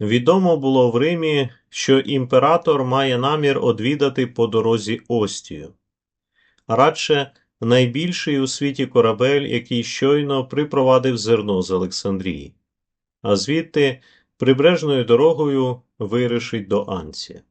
Відомо було в Римі, що імператор має намір одвідати по дорозі Остію. Радше найбільший у світі корабель, який щойно припровадив зерно з Олександрії, а звідти прибережною дорогою вирішить до Анція.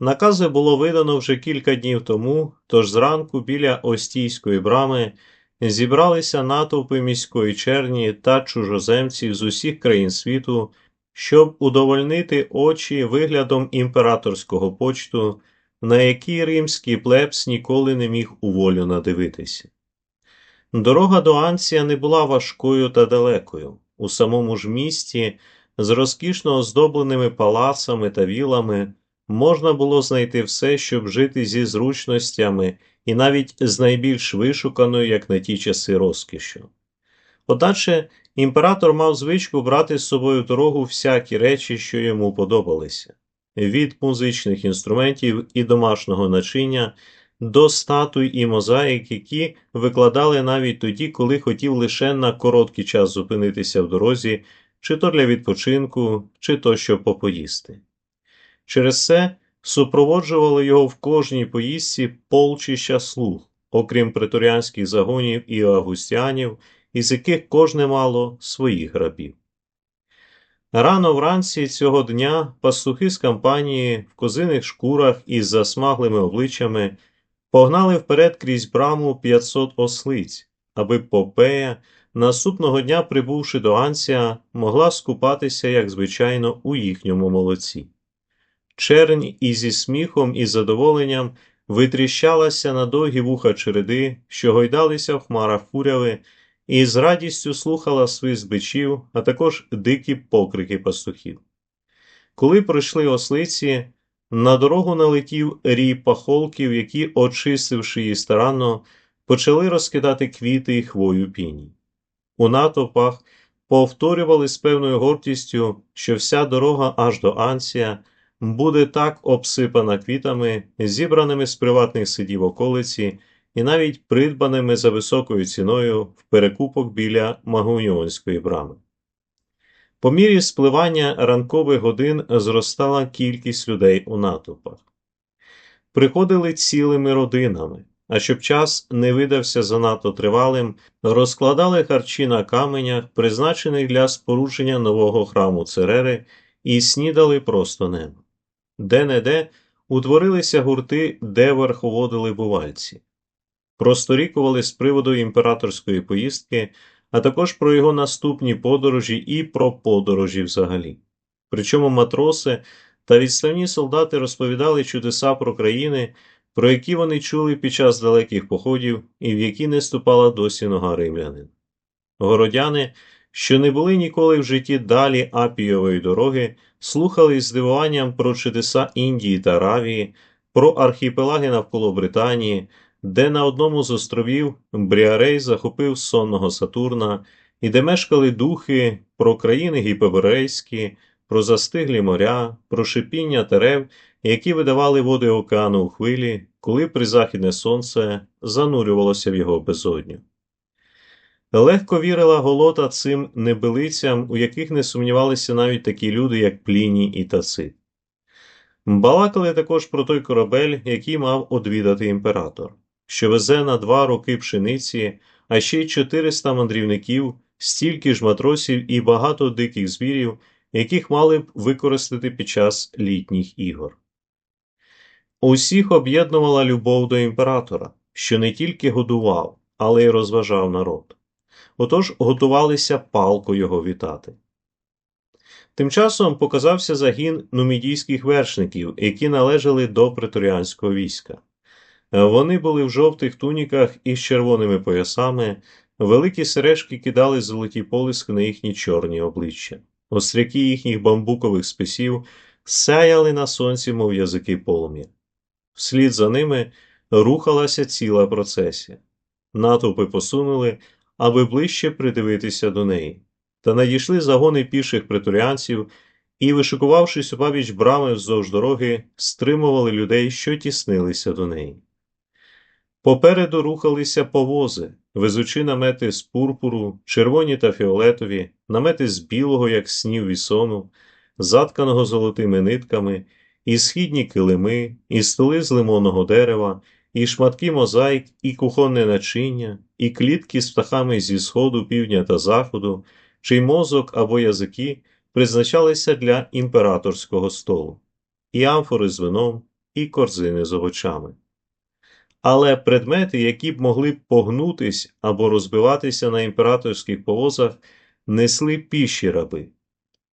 Накази було видано вже кілька днів тому, тож зранку біля Остійської брами зібралися натовпи міської черні та чужоземців з усіх країн світу, щоб удовольнити очі виглядом імператорського почту, на який римський плебс ніколи не міг у волю надивитися. Дорога до Анція не була важкою та далекою. У самому ж місті, з розкішно оздобленими палацами та вілами, можна було знайти все, щоб жити зі зручностями і навіть з найбільш вишуканою, як на ті часи, розкішю. Одначе імператор мав звичку брати з собою в дорогу всякі речі, що йому подобалися від музичних інструментів і домашнього начиння до статуй і мозаїк, які викладали навіть тоді, коли хотів лише на короткий час зупинитися в дорозі, чи то для відпочинку, чи то щоб попоїсти. Через це супроводжували його в кожній поїздці полчища слуг, окрім преторіанських загонів і августіанів, із яких кожне мало своїх рабів. Рано вранці цього дня пастухи з кампанії в козиних шкурах із засмаглими обличчями погнали вперед крізь браму 500 ослиць, аби Попея, наступного дня прибувши до Анція, могла скупатися, як звичайно, у їхньому молоці. Чернь і зі сміхом і задоволенням витріщалася на довгі вуха череди, що гойдалися в хмарах фуряви, і з радістю слухала свист бичів, а також дикі покрики пастухів. Коли пройшли ослиці, на дорогу налетів рій пахолків, які, очистивши її старанно, почали розкидати квіти і хвою піні. У натовпах повторювали з певною гордістю, що вся дорога аж до Анція буде так обсипана квітами, зібраними з приватних сидів околиці і навіть придбаними за високою ціною в перекупок біля Магуніонської брами. По мірі спливання ранкових годин зростала кількість людей у натовпах. Приходили цілими родинами, а щоб час не видався занадто тривалим, розкладали харчі на каменях, призначених для спорудження нового храму Церери, і снідали просто небо. Де-не-де утворилися гурти, де верховодили бувальці. Просторікували з приводу імператорської поїздки, а також про його наступні подорожі і про подорожі взагалі. Причому матроси та відставні солдати розповідали чудеса про країни, про які вони чули під час далеких походів і в які не ступала досі нога римлянин. Городяни, що не були ніколи в житті далі Апієвої дороги, слухали із здивуванням про чудеса Індії та Аравії, про архіпелаги навколо Британії, де на одному з островів Бріарей захопив сонного Сатурна, і де мешкали духи про країни гіпоборейські, про застиглі моря, про шипіння дерев, які видавали води океану у хвилі, коли призахідне сонце занурювалося в його безодню. Легко вірила голота цим небилицям, у яких не сумнівалися навіть такі люди, як Пліній і Тацит. Балакали також про той корабель, який мав одвідати імператор, що везе на два роки пшениці, а ще й 400 мандрівників, стільки ж матросів і багато диких звірів, яких мали б використати під час літніх ігор. Усіх об'єднувала любов до імператора, що не тільки годував, але й розважав народ. Отож готувалися палко його вітати. Тим часом показався загін нумідійських вершників, які належали до преторіанського війська. Вони були в жовтих туніках із червоними поясами, великі сережки кидали золоті полиски на їхні чорні обличчя. Остряки їхніх бамбукових списів сяяли на сонці, мов язики полум'я. Вслід за ними рухалася ціла процесія. Натовпи посунули, аби ближче придивитися до неї, та надійшли загони піших преторіанців і, вишикувавшись обабіч брами вздовж дороги, стримували людей, що тіснилися до неї. Попереду рухалися повози, везучи намети з пурпуру, червоні та фіолетові, намети з білого, як снів вісону, затканого золотими нитками, і східні килими, і столи з лимонного дерева, і шматки мозаїк, і кухонне начиння, і клітки з птахами зі сходу, півдня та заходу, чий мозок або язики призначалися для імператорського столу, і амфори з вином, і корзини з овочами. Але предмети, які б могли погнутись або розбиватися на імператорських повозах, несли піші раби.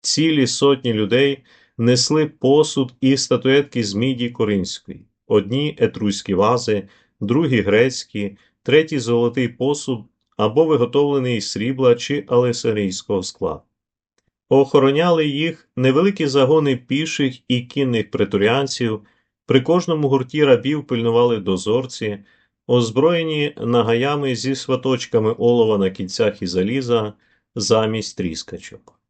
Цілі сотні людей несли посуд і статуетки з міді коринської, одні етруські вази, другі грецькі, треті золотий посуд або виготовлений із срібла чи алесарійського скла. Охороняли їх невеликі загони піших і кінних претуріанців, при кожному гурті рабів пильнували дозорці, озброєні нагаями зі сваточками олова на кінцях і заліза замість тріскачок.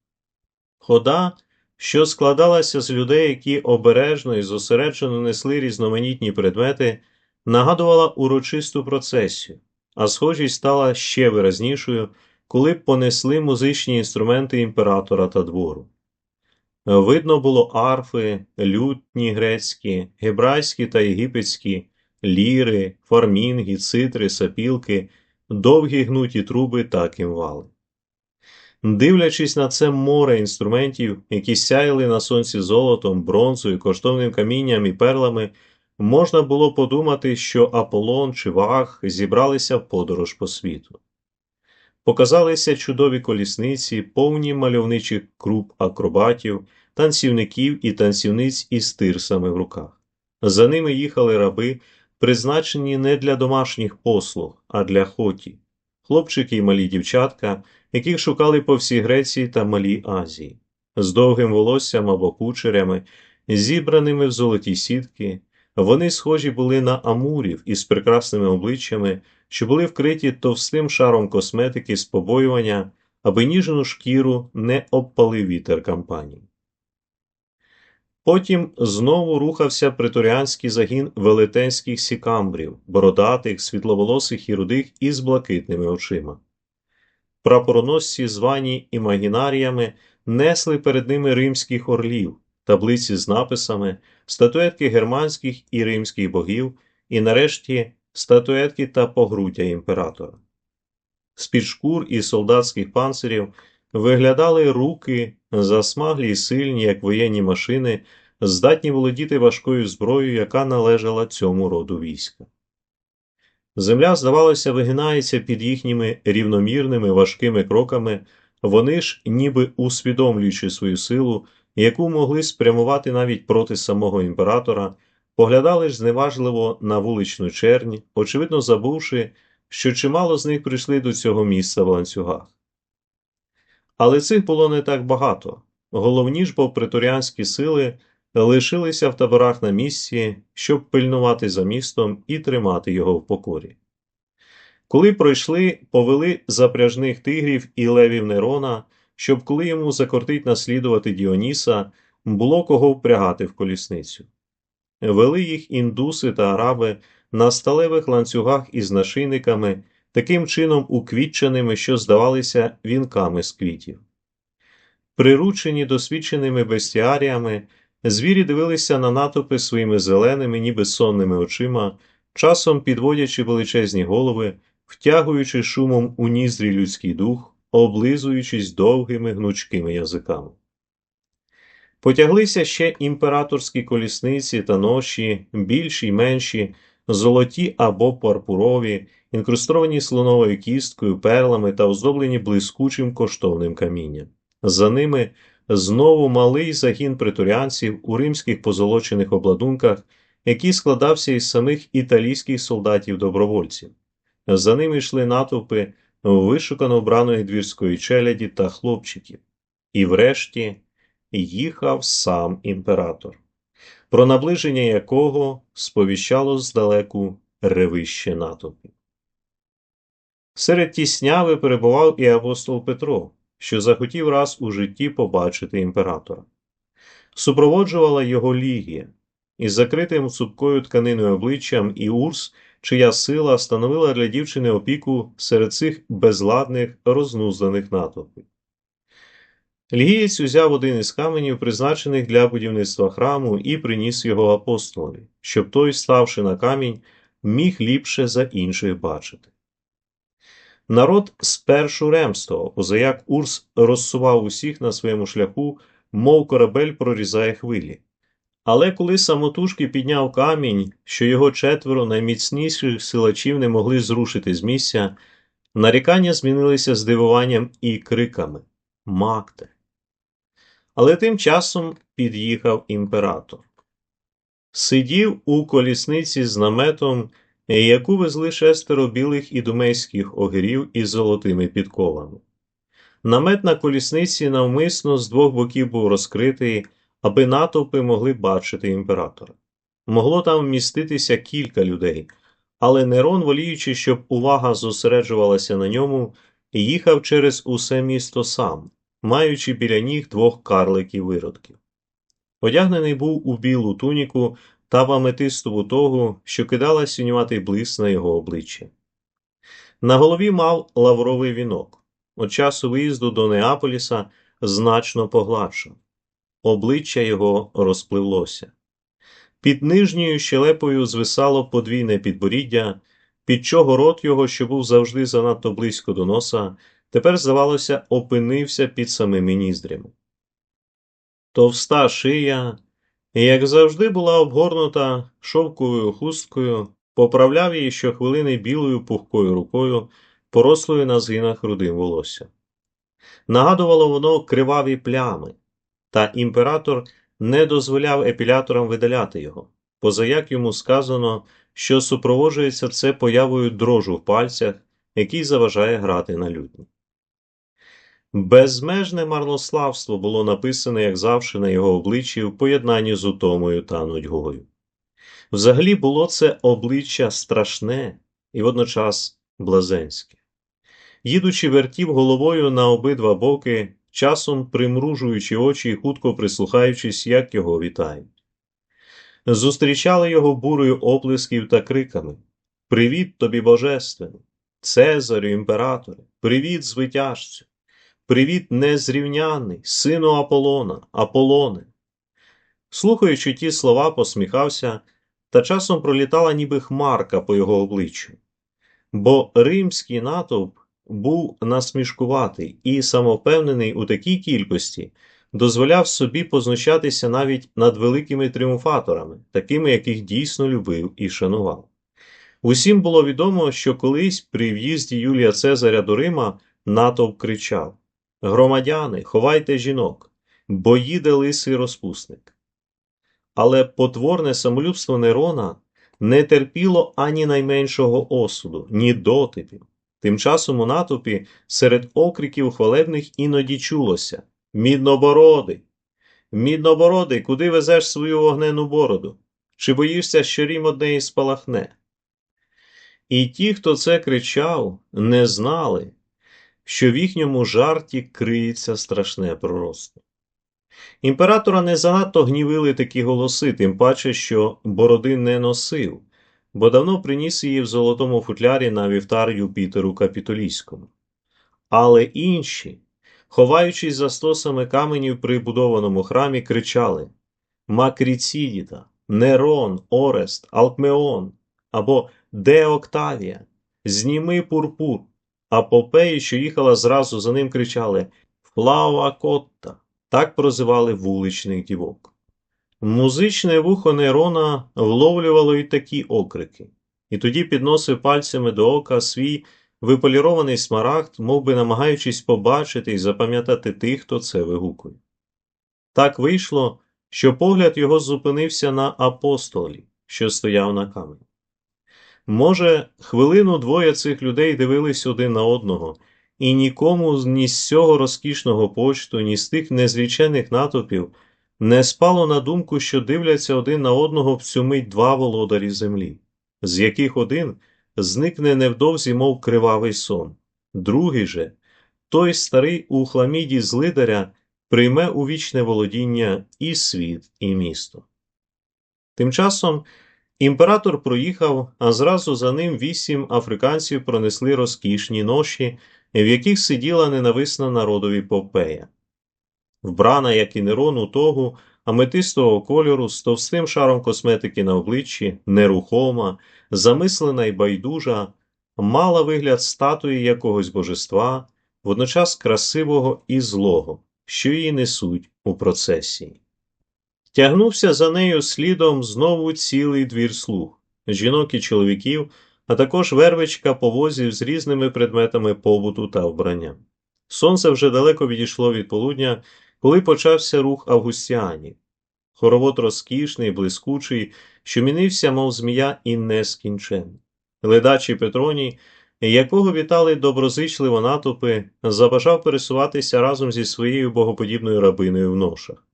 Хода, що складалася з людей, які обережно і зосереджено несли різноманітні предмети, нагадувала урочисту процесію, а схожість стала ще виразнішою, коли понесли музичні інструменти імператора та двору. Видно було арфи, лютні грецькі, гебрайські та єгипетські, ліри, фармінги, цитри, сапілки, довгі гнуті труби та кимвали. Дивлячись на це море інструментів, які сяяли на сонці золотом, бронзою, коштовним камінням і перлами, можна було подумати, що Аполлон чи Ваг зібралися в подорож по світу. Показалися чудові колісниці, повні мальовничих круп акробатів, танцівників і танцівниць із тирсами в руках. За ними їхали раби, призначені не для домашніх послуг, а для хоті, хлопчики і малі дівчатка, яких шукали по всій Греції та Малій Азії, з довгим волоссям або кучерями, зібраними в золоті сітки. Вони схожі були на амурів із прекрасними обличчями, що були вкриті товстим шаром косметики з побоювання, аби ніжну шкіру не обпалив вітер кампанії. Потім знову рухався преторіанський загін велетенських сікамбрів, бородатих, світловолосих і рудих із блакитними очима. Прапороносці, звані імагінаріями, несли перед ними римських орлів, таблиці з написами, статуетки германських і римських богів, і, нарешті, статуетки та погруддя імператора. З-під шкур і солдатських панцирів виглядали руки, засмаглі й сильні, як воєнні машини, здатні володіти важкою зброєю, яка належала цьому роду війська. Земля, здавалося, вигинається під їхніми рівномірними важкими кроками, вони ж, ніби усвідомлюючи свою силу, яку могли спрямувати навіть проти самого імператора, поглядали ж зневажливо на вуличну чернь, очевидно забувши, що чимало з них прийшли до цього місця в ланцюгах. Але цих було не так багато. Головні ж бо преторіанські сили лишилися в таборах на місці, щоб пильнувати за містом і тримати його в покорі. Коли пройшли, повели запряжних тигрів і левів Нерона, щоб коли йому закортить наслідувати Діоніса, було кого впрягати в колісницю. Вели їх індуси та араби на сталевих ланцюгах із нашийниками, таким чином уквітченими, що здавалися вінками з квітів. Приручені досвідченими бестіаріями, звірі дивилися на натовпи своїми зеленими, ніби сонними очима, часом підводячи величезні голови, втягуючи шумом у ніздрі людський дух, облизуючись довгими гнучкими язиками. Потяглися ще імператорські колісниці та ноші, більші й менші, золоті або парпурові, інкрустовані слоновою кісткою, перлами та оздоблені блискучим коштовним камінням. За ними знову малий загін претуріанців у римських позолочених обладунках, який складався із самих італійських солдатів-добровольців. За ними йшли натовпи вишукано вбраної двірської челяді та хлопчиків. І врешті їхав сам імператор, про наближення якого сповіщало здалеку ревище натовпів. Серед тісняви перебував і апостол Петро, що захотів раз у житті побачити імператора. Супроводжувала його лігія, із закритим цупкою тканиною обличчям і урс чия сила становила для дівчини опіку серед цих безладних, рознузданих натовпів. Лігієць узяв один із каменів, призначених для будівництва храму, і приніс його апостолові, щоб той, ставши на камінь, міг ліпше за інших бачити. Народ спершу ремствував, позаяк Урс розсував усіх на своєму шляху, мов корабель прорізає хвилі. Але коли самотужки підняв камінь, що його четверо найміцніших силачів не могли зрушити з місця, нарікання змінилися здивуванням і криками Макте. Але тим часом під'їхав імператор. Сидів у колісниці з наметом, яку везли шестеро білих ідумейських огірів із золотими підковами. Намет на колісниці навмисно з двох боків був розкритий, аби натовпи могли бачити імператора. Могло там вміститися кілька людей, але Нерон, воліючи, щоб увага зосереджувалася на ньому, їхав через усе місто сам, маючи біля ніг двох карликів виродків. Одягнений був у білу туніку та в аметистову тогу, що кидала сінюватий блиск на його обличчя. На голові мав лавровий вінок. От часу виїзду до Неаполіса значно погладшав. Обличчя його розпливлося. Під нижньою щелепою звисало подвійне підборіддя, під чого рот його, що був завжди занадто близько до носа, тепер, здавалося, опинився під самими ніздрями. Товста шия, як завжди, була обгорнута шовковою хусткою, поправляв її щохвилини білою пухкою рукою, порослою на згинах рудим волосся. Нагадувало воно криваві плями, та імператор не дозволяв епіляторам видаляти його, позаяк йому сказано, що супроводжується це появою дрожу в пальцях, який заважає грати на лютні. Безмежне марнославство було написане, як завжди, на його обличчі в поєднанні з утомою та нудьгою. Взагалі було це обличчя страшне і водночас блазенське. Їдучи вертів головою на обидва боки, часом примружуючи очі і хутко прислухаючись, як його вітають. Зустрічали його бурою оплесків та криками Привіт тобі, Божественний! Цезарю, імператоре! Привіт, звитяжцю! Привіт, незрівняний, сину Аполлона, Аполлоне. Слухаючи ті слова, посміхався, та часом пролітала ніби хмарка по його обличчю. Бо римський натовп був насмішкуватий і самовпевнений у такій кількості, дозволяв собі познущатися навіть над великими тріумфаторами, такими, яких дійсно любив і шанував. Усім було відомо, що колись при в'їзді Юлія Цезаря до Рима натовп кричав Громадяни, ховайте жінок, бо їде лисий розпусник. Але потворне самолюбство Нерона не терпіло ані найменшого осуду, ні дотипів. Тим часом у натовпі серед окриків хвалебних іноді чулося Міднобородий! Міднобородий, куди везеш свою вогнену бороду? Чи боїшся, що рім однеї спалахне? І ті, хто це кричав, не знали, що в їхньому жарті криється страшне пророцтво. Імператора не занадто гнівили такі голоси, тим паче, що бороди не носив, бо давно приніс її в золотому футлярі на вівтар Юпітеру Капітолійському. Але інші, ховаючись за стосами каменів при будованому храмі, кричали Макріцідіта, Нерон, Орест, Алкмеон або Де Октавія, зніми пурпур. А попеї, що їхала зразу за ним, кричали Флава Котта, так прозивали вуличних дівок. Музичне вухо Нерона вловлювало й такі окрики, і тоді підносив пальцями до ока свій виполірований смарагд, мов би намагаючись побачити і запам'ятати тих, хто це вигукує. Так вийшло, що погляд його зупинився на апостолі, що стояв на камені. Може, хвилину двоє цих людей дивились один на одного, і нікому ні з цього розкішного почту, ні з тих незлічених натовпів не спало на думку, що дивляться один на одного в цю мить два володарі землі, з яких один зникне невдовзі, мов кривавий сон, другий же, той старий у хламіді злидаря, прийме у вічне володіння і світ, і місто. Тим часом Імператор проїхав, а зразу за ним вісім африканців пронесли розкішні ноші, в яких сиділа ненависна народові Попея. Вбрана, як і Нерон, у тогу, аметистового кольору, з товстим шаром косметики на обличчі, нерухома, замислена й байдужа, мала вигляд статуї якогось божества, водночас красивого і злого, що її несуть у процесії. Тягнувся за нею слідом знову цілий двір слуг, жінок і чоловіків, а також вервичка повозів з різними предметами побуту та вбрання. Сонце вже далеко відійшло від полудня, коли почався рух августіанів. Хоровод розкішний, блискучий, що мінився, мов змія, і нескінченний. Ледачий Петроній, якого вітали доброзичливо натовпи, забажав пересуватися разом зі своєю богоподібною рабиною в ношах.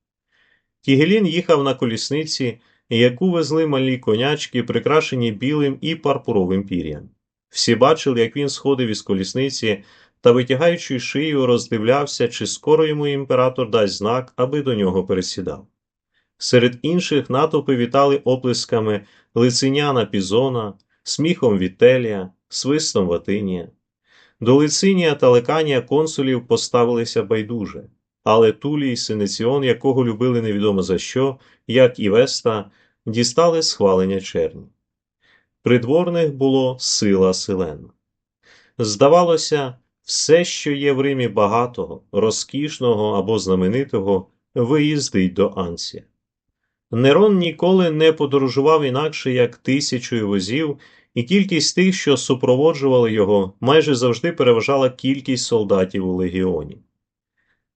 Тігелін їхав на колісниці, яку везли малі конячки, прикрашені білим і парпуровим пір'ям. Всі бачили, як він сходив із колісниці та, витягаючи шию, роздивлявся, чи скоро йому імператор дасть знак, аби до нього пересідав. Серед інших натовпи вітали оплесками лициняна Пізона, сміхом Вітелія, свистом Ватинія. До лицинія та леканія консулів поставилися байдуже, але Тулій, Синеціон, якого любили невідомо за що, як і Веста, дістали схвалення черні. Придворних було сила силена. Здавалося, все, що є в Римі багатого, розкішного або знаменитого, виїздить до Ансія. Нерон ніколи не подорожував інакше як тисячою возів, і кількість тих, що супроводжували його, майже завжди переважала кількість солдатів у легіоні.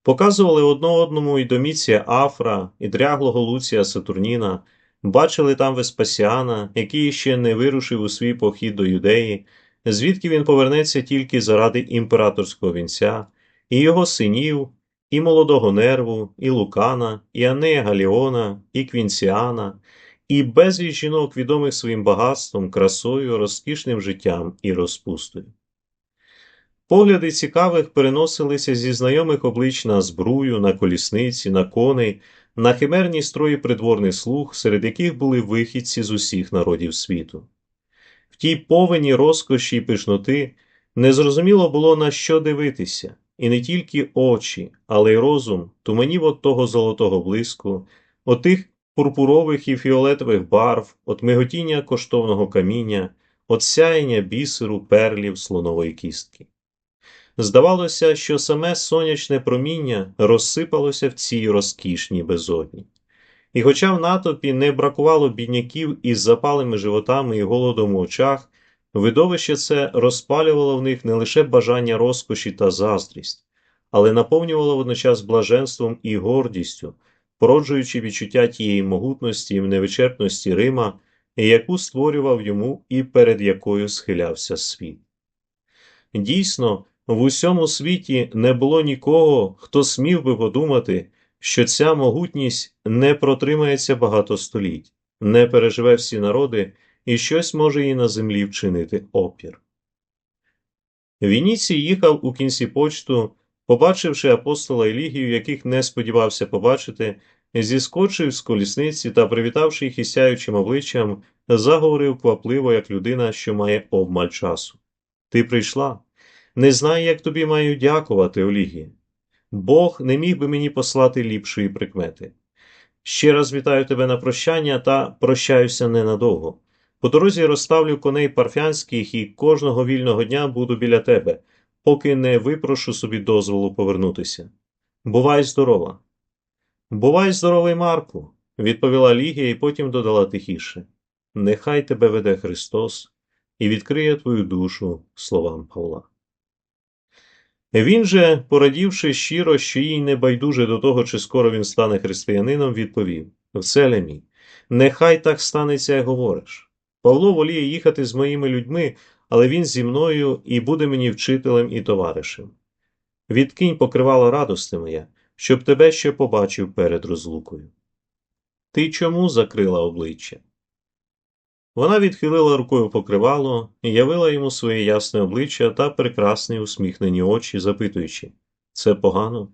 Показували одно одному і доміція Афра, і дряглого Луція Сатурніна, бачили там Веспасіана, який ще не вирушив у свій похід до юдеї, звідки він повернеться тільки заради імператорського вінця, і його синів, і молодого нерву, і Лукана, і Анея Галіона, і Квінціана, і безліч жінок, відомих своїм багатством, красою, розкішним життям і розпустою. Погляди цікавих переносилися зі знайомих облич на збрую, на колісниці, на коней, на химерні строї придворних слуг, серед яких були вихідці з усіх народів світу. В тій повені розкоші й пишноти незрозуміло було на що дивитися, і не тільки очі, але й розум туманів от того золотого блиску, от тих пурпурових і фіолетових барв, от миготіння коштовного каміння, от сяєння бісеру, перлів, слонової кістки. Здавалося, що саме сонячне проміння розсипалося в цій розкішній безодні. І хоча в натовпі не бракувало бідняків із запалими животами і голодом у очах, видовище це розпалювало в них не лише бажання розкоші та заздрість, але наповнювало водночас блаженством і гордістю, породжуючи відчуття тієї могутності і невичерпності Рима, яку створював йому і перед якою схилявся світ. Дійсно, в усьому світі не було нікого, хто смів би подумати, що ця могутність не протримається багато століть, не переживе всі народи і щось може їй на землі вчинити опір. Вініцій їхав у кінці почту, побачивши апостола Елігію, яких не сподівався побачити, зіскочив з колісниці та, привітавши їх і сяючим обличчям, заговорив квапливо, як людина, що має обмаль часу. Ти прийшла? Не знаю, як тобі маю дякувати, Олігія. Бог не міг би мені послати ліпшої прикмети. Ще раз вітаю тебе на прощання та прощаюся ненадовго. По дорозі розставлю коней парфянських і кожного вільного дня буду біля тебе, поки не випрошу собі дозволу повернутися. Бувай здорова. Бувай здоровий, Марку, відповіла Лігія і потім додала тихіше. Нехай тебе веде Христос і відкриє твою душу словам Павла. Він же, порадівши щиро, що їй не байдуже до того, чи скоро він стане християнином, відповів Вселя мій, нехай так станеться, як говориш. Павло воліє їхати з моїми людьми, але він зі мною і буде мені вчителем і товаришем. Відкинь покривало радости моя, щоб тебе ще побачив перед розлукою. Ти чому закрила обличчя? Вона відхилила рукою покривало і явила йому своє ясне обличчя та прекрасні усміхнені очі, запитуючи це погано?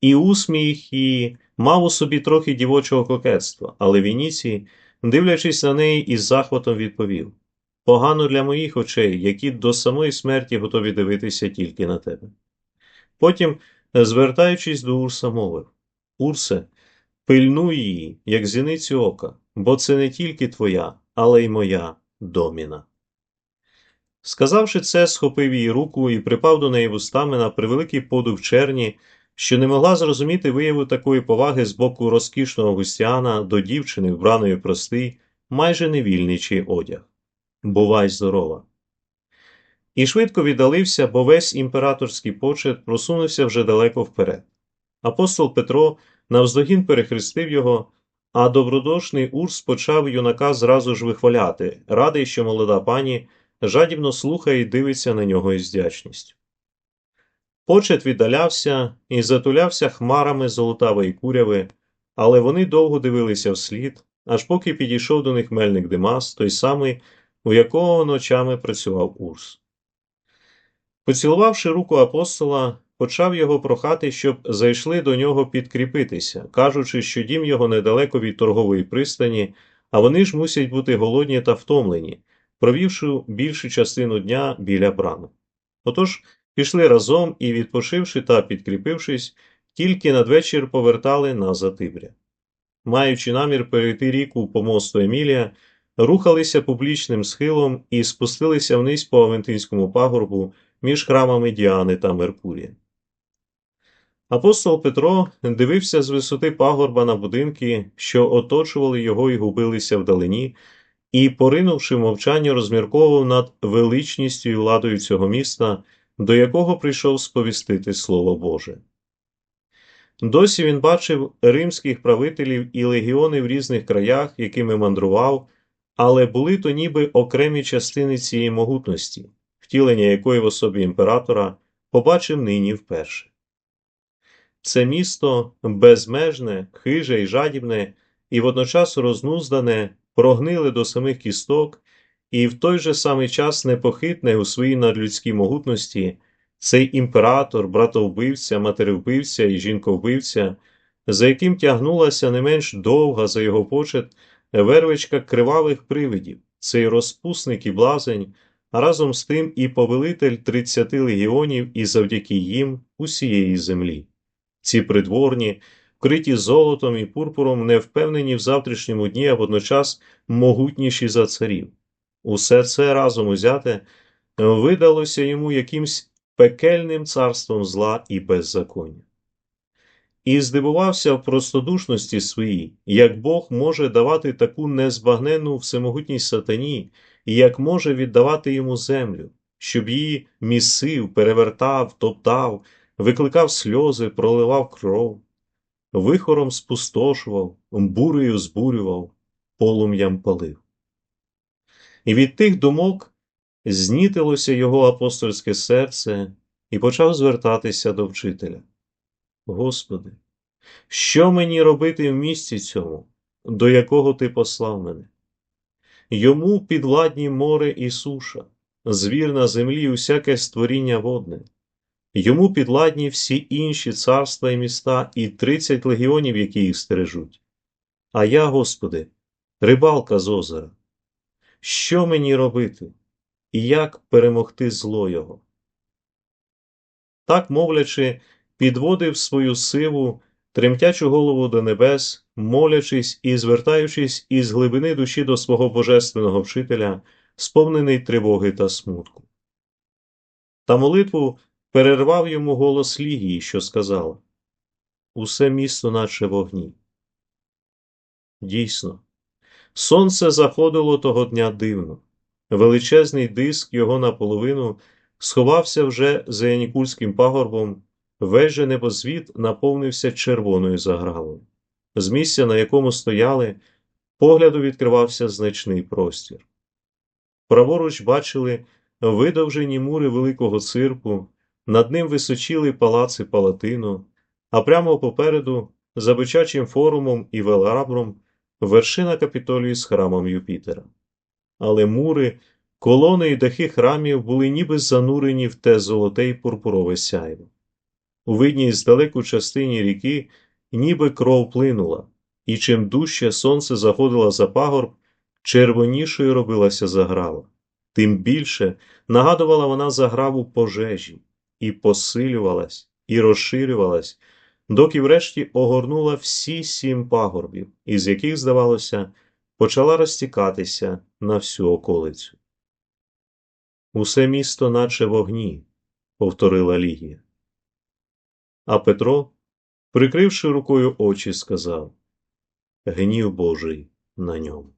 І усміх, і мав у собі трохи дівочого кокетства, але Вініцій, дивлячись на неї із захватом відповів Погано для моїх очей, які до самої смерті готові дивитися тільки на тебе. Потім, звертаючись до Урса, мовив Урсе, пильнуй її, як зіницю ока, бо це не тільки твоя, але й моя доміна. Сказавши це, схопив її руку і припав до неї вустами на превеликий подув черні, що не могла зрозуміти вияву такої поваги з боку розкішного густяна до дівчини, вбраної простий, майже невільничий одяг. Бувай здорова. І швидко віддалився, бо весь імператорський почет просунувся вже далеко вперед. Апостол Петро навздогін перехрестив його, а добродушний Урс почав юнака зразу ж вихваляти, радий, що молода пані жадібно слухає і дивиться на нього із вдячністю. Почет віддалявся і затулявся хмарами золотавої куряви, але вони довго дивилися вслід, аж поки підійшов до них мельник Димас, той самий, у якого ночами працював Урс. Поцілувавши руку апостола, почав його прохати, щоб зайшли до нього підкріпитися, кажучи, що дім його недалеко від торгової пристані, а вони ж мусять бути голодні та втомлені, провівши більшу частину дня біля брами. Отож пішли разом і, відпочивши та підкріпившись, тільки надвечір повертали на Затибря. Маючи намір перейти ріку по мосту Емілія, рухалися публічним схилом і спустилися вниз по Авентинському пагорбу між храмами Діани та Меркурія. Апостол Петро дивився з висоти пагорба на будинки, що оточували його і губилися вдалині, і, поринувши мовчання, розмірковував над величністю і владою цього міста, до якого прийшов сповістити Слово Боже. Досі він бачив римських правителів і легіони в різних краях, якими мандрував, але були то ніби окремі частини цієї могутності, втілення якої в особі імператора побачив нині вперше. Це місто безмежне, хиже і жадібне, і водночас рознуздане, прогниле до самих кісток, і в той же самий час непохитне у своїй надлюдській могутності, цей імператор, братовбивця, матеревбивця і жінковбивця, за яким тягнулася не менш довга за його почет вервичка кривавих привидів, цей розпусник і блазень, а разом з тим і повелитель тридцяти легіонів і завдяки їм усієї землі. Ці придворні, вкриті золотом і пурпуром, не впевнені в завтрашньому дні, а водночас могутніші за царів. Усе це разом узяте видалося йому якимсь пекельним царством зла і беззаконня. І здивувався в простодушності своїй, як Бог може давати таку незбагненну всемогутність сатані, і як може віддавати йому землю, щоб її місив, перевертав, топтав, викликав сльози, проливав кров, вихором спустошував, бурею збурював, полум'ям палив. І від тих думок знітилося його апостольське серце і почав звертатися до вчителя. Господи, що мені робити в місті цьому, до якого ти послав мене? Йому підвладні море і суша, звір на землі усяке створіння водне. Йому підладні всі інші царства і міста і тридцять легіонів, які їх стережуть. А я, Господи, рибалка з озера. Що мені робити, і як перемогти зло його? Так, мовлячи, підводив свою сиву, тремтячу голову до небес, молячись і звертаючись із глибини душі до свого божественного вчителя, сповнений тривоги та смутку. Та молитву перервав йому голос Лігії, що сказала Усе місто, наче вогні. Дійсно, сонце заходило того дня дивно. Величезний диск його наполовину сховався вже за Янікульським пагорбом, весь же небосвіт наповнився червоною загравою. З місця, на якому стояли, погляду відкривався значний простір. Праворуч бачили видовжені мури великого цирку, над ним височили палаци Палатину, а прямо попереду, за бичачим форумом і веларабром, вершина капітолії з храмом Юпітера. Але мури, колони і дахи храмів були ніби занурені в те золоте й пурпурове сяйво. У видній здалеку частині ріки ніби кров плинула, і чим дужче сонце заходило за пагорб, червонішою робилася заграва. Тим більше нагадувала вона заграву пожежі, і посилювалась, і розширювалась, доки врешті огорнула всі сім пагорбів, із яких, здавалося, почала розтікатися на всю околицю. Усе місто, наче вогні, повторила Лігія. А Петро, прикривши рукою очі, сказав Гнів Божий на ньому.